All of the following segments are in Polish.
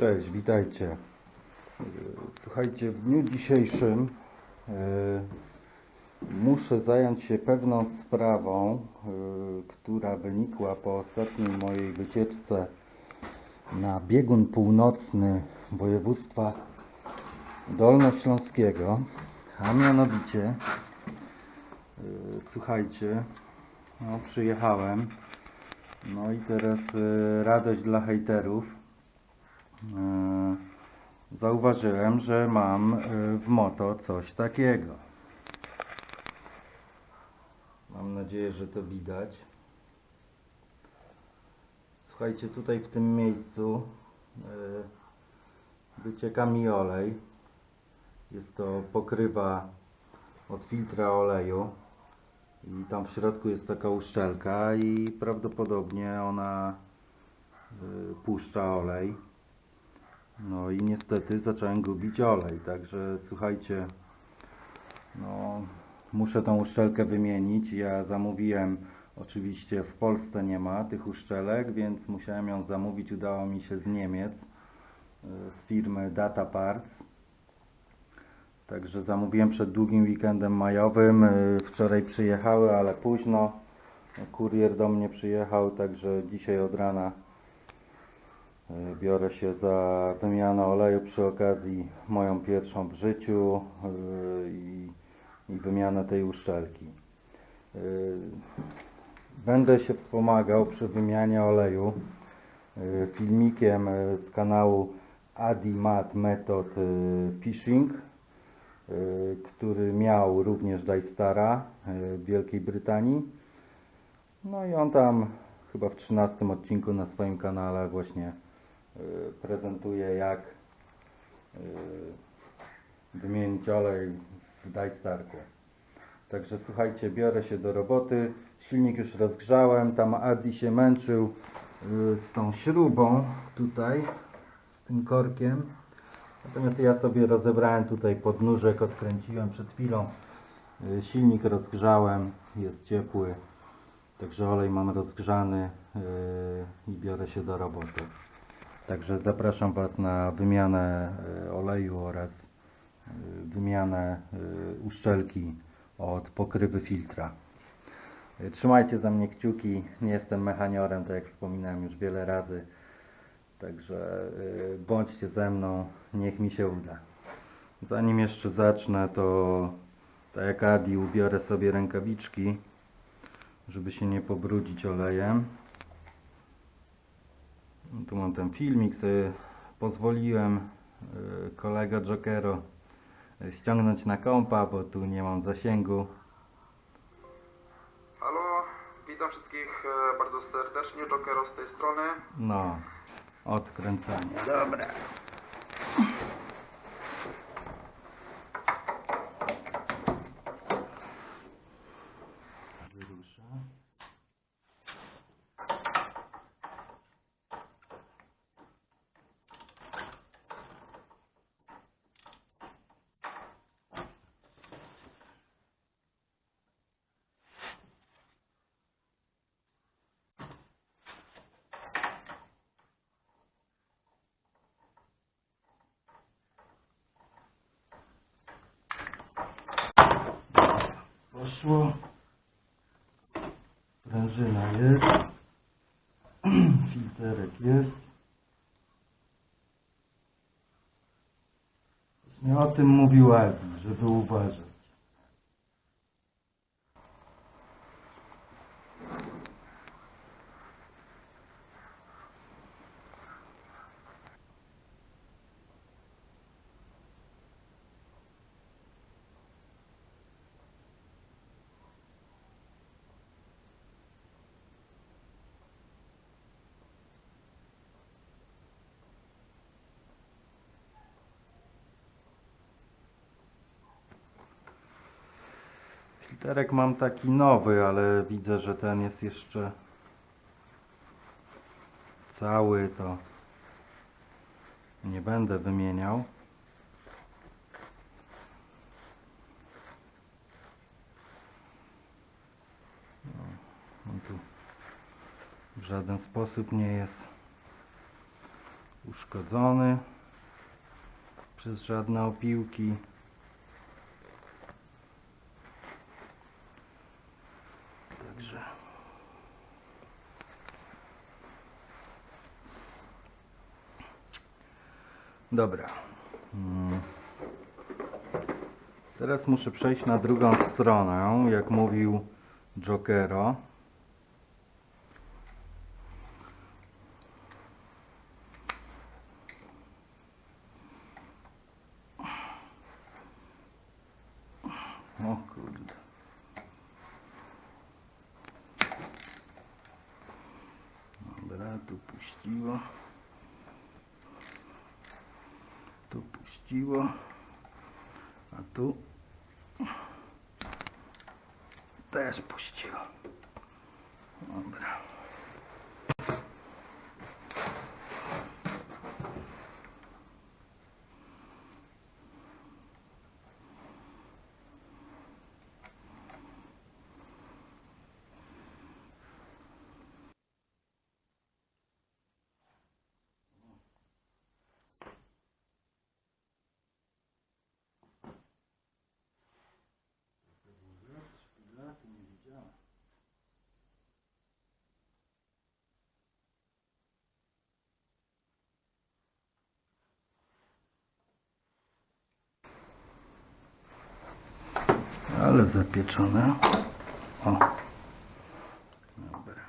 Cześć, witajcie. Słuchajcie, w dniu dzisiejszym yy, muszę zająć się pewną sprawą, yy, która wynikła po ostatniej mojej wycieczce na biegun północny województwa dolnośląskiego, a mianowicie, yy, słuchajcie, no, przyjechałem, no i teraz yy, radość dla hejterów. E, zauważyłem, że mam e, w moto coś takiego. Mam nadzieję, że to widać. Słuchajcie, tutaj w tym miejscu e, wycieka mi olej. Jest to pokrywa od filtra oleju i tam w środku jest taka uszczelka i prawdopodobnie ona e, puszcza olej. No i niestety zacząłem gubić olej, także słuchajcie, no muszę tą uszczelkę wymienić. Ja zamówiłem, oczywiście w Polsce nie ma tych uszczelek, więc musiałem ją zamówić. Udało mi się z Niemiec, y, z firmy Data Parts. Także zamówiłem przed długim weekendem majowym. Y, Wczoraj przyjechały, ale późno. Kurier do mnie przyjechał, także dzisiaj od rana Biorę się za wymianę oleju przy okazji moją pierwszą w życiu e, i, i wymianę tej uszczelki. E, Będę się wspomagał przy wymianie oleju e, filmikiem e, z kanału Adimat Method e, Fishing, e, który miał również Dystara e, w Wielkiej Brytanii. No i on tam chyba w 13 odcinku na swoim kanale właśnie prezentuje jak y, wymienić olej w Dystarku. Także słuchajcie, biorę się do roboty. Silnik już rozgrzałem, tam Adi się męczył y, z tą śrubą tutaj, z tym korkiem. Natomiast ja sobie rozebrałem tutaj podnóżek, odkręciłem przed chwilą. Y, Silnik rozgrzałem, jest ciepły. Także olej mam rozgrzany i biorę się do roboty. Także zapraszam Was na wymianę yy, oleju oraz yy, wymianę yy, uszczelki od pokrywy filtra. Trzymajcie za mnie kciuki. Nie jestem mechaniorem, tak jak wspominałem już wiele razy. Także bądźcie ze mną, niech mi się uda. Zanim jeszcze zacznę, to tak jak Adi ubiorę sobie rękawiczki żeby się nie pobrudzić olejem. Tu mam ten filmik, sobie pozwoliłem y, kolega Jokero y, ściągnąć na kompa, bo tu nie mam zasięgu. Halo, witam wszystkich e, bardzo serdecznie, Jokero z tej strony. No, odkręcanie. Dobra. Poszło. Prężyna jest. Filterek jest. Właśnie o tym mówił Adi, żeby uważać. Filterek mam taki nowy, ale widzę, że ten jest jeszcze cały, to nie będę wymieniał. No, on tu w żaden sposób nie jest uszkodzony przez żadne opiłki. Także Dobra. Mm. Teraz muszę przejść na drugą stronę, jak mówił Jokero. O kurde. Dobra, tu puściło. Tu puściło. A tu też puściło. Dobra. Ale zapieczone. O. Dobra.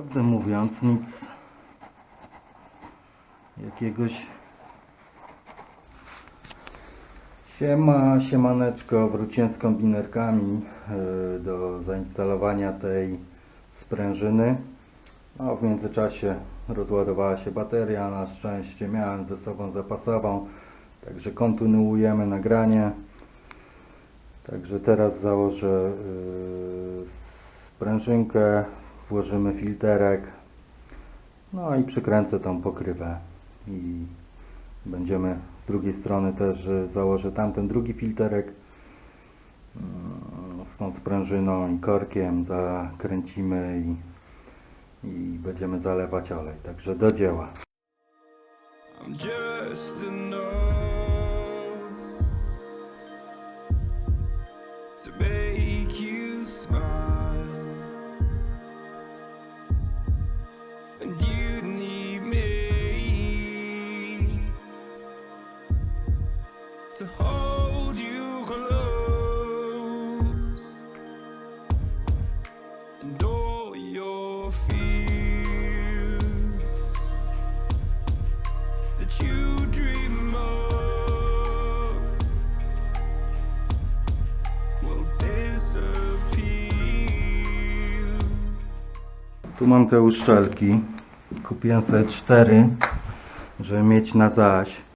Prawdę mówiąc, nic jakiegoś. Siema, siemaneczko, wróciłem z kombinerkami e, do zainstalowania tej sprężyny. No, w międzyczasie rozładowała się bateria, na szczęście miałem ze sobą zapasową, także kontynuujemy nagranie. Także teraz założę yy, sprężynkę, włożymy filterek, no i przykręcę tą pokrywę. I będziemy z drugiej strony też y, założę tamten drugi filterek mm, z tą sprężyną i korkiem zakręcimy i, i będziemy zalewać olej, także do dzieła. I'm just to make you smile, mam te uszczelki. Kupiłem sobie cztery, żeby mieć na zaś.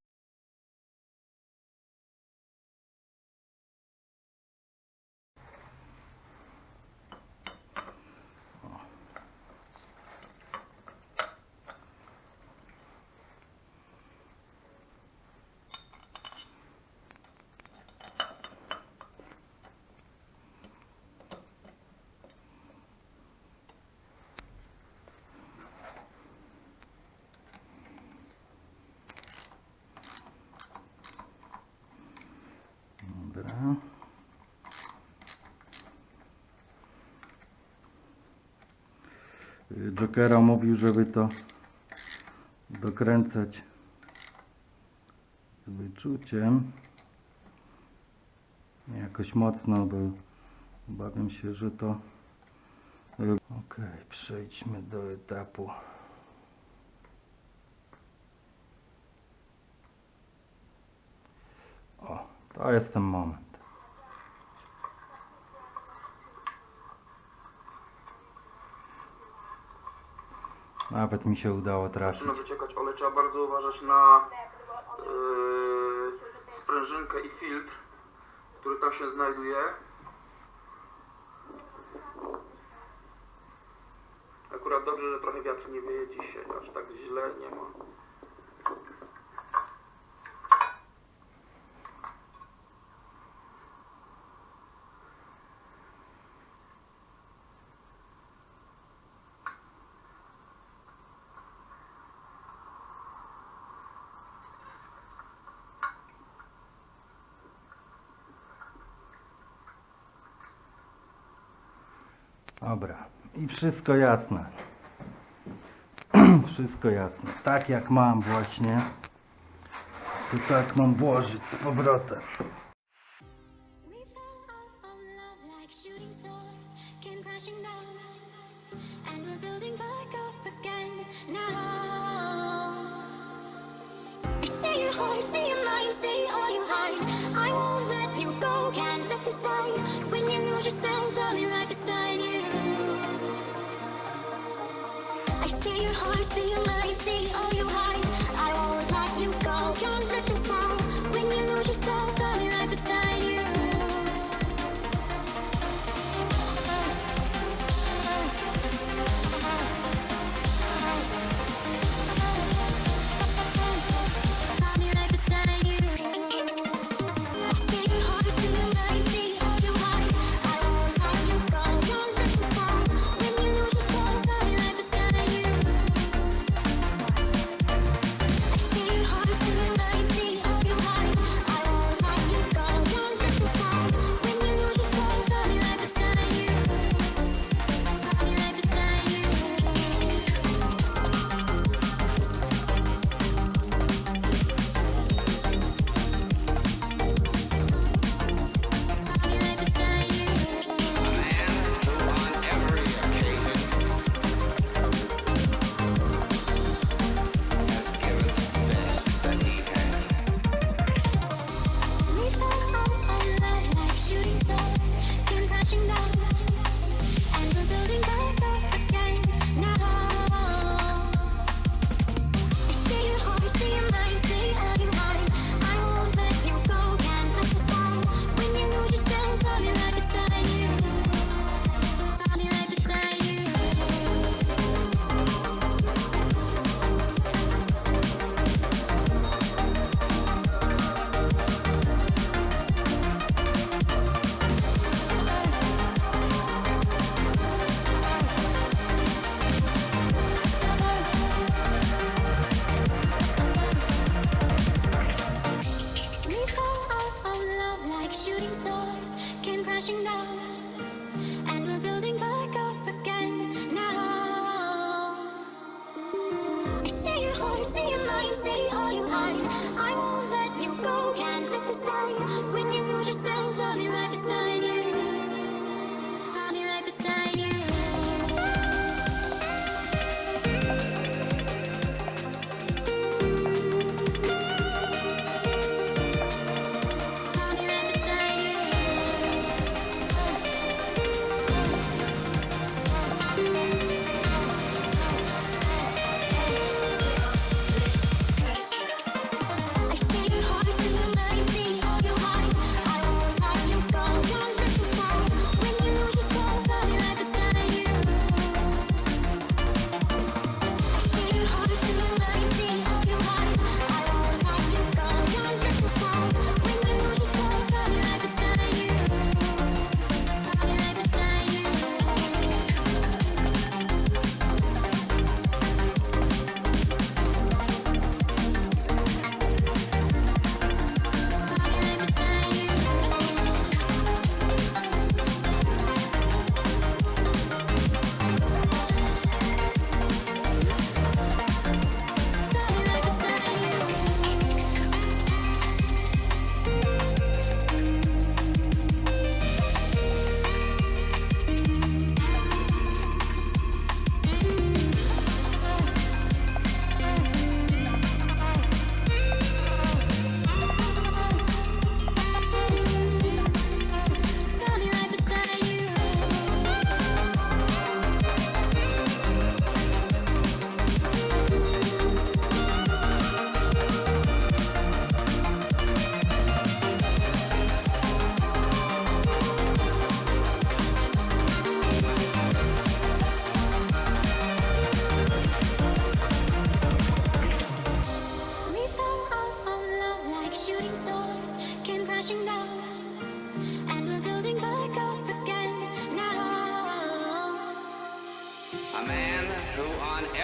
Dobra. Y, Jokera mówił, żeby to dokręcać z wyczuciem. Jakoś mocno, bo obawiam się, że to... Ok, przejdźmy do etapu. O, to jest ten moment. Nawet mi się udało trafić. Można wyciekać, trzeba bardzo uważać na yy, sprężynkę i filtr, który tam się znajduje. Akurat dobrze, że trochę wiatr nie wieje dzisiaj, aż tak źle nie ma. Dobra. I wszystko jasne. wszystko jasne. Tak jak mam właśnie. To tak mam włożyć z powrotem. I see your heart, see your mind, see all you hide.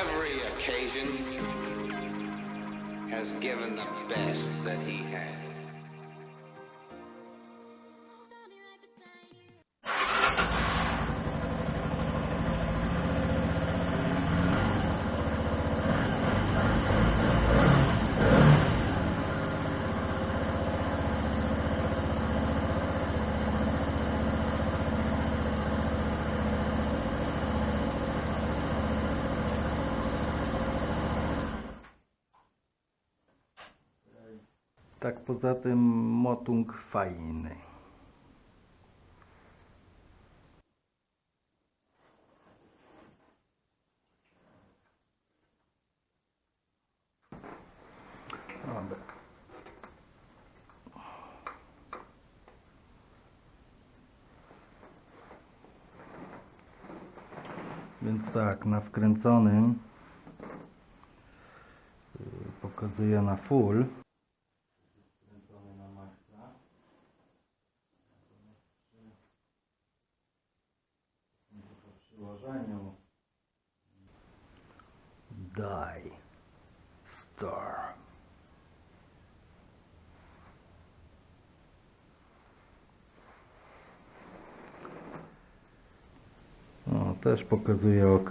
Every occasion, has given the best that he has. Tak poza tym motung fajny. Dobra. Więc tak, na wkręconym y, pokazuję na full. Wkręcony na maksa. Natomiast przy, po przyłożeniu die star. O, też pokazuje OK.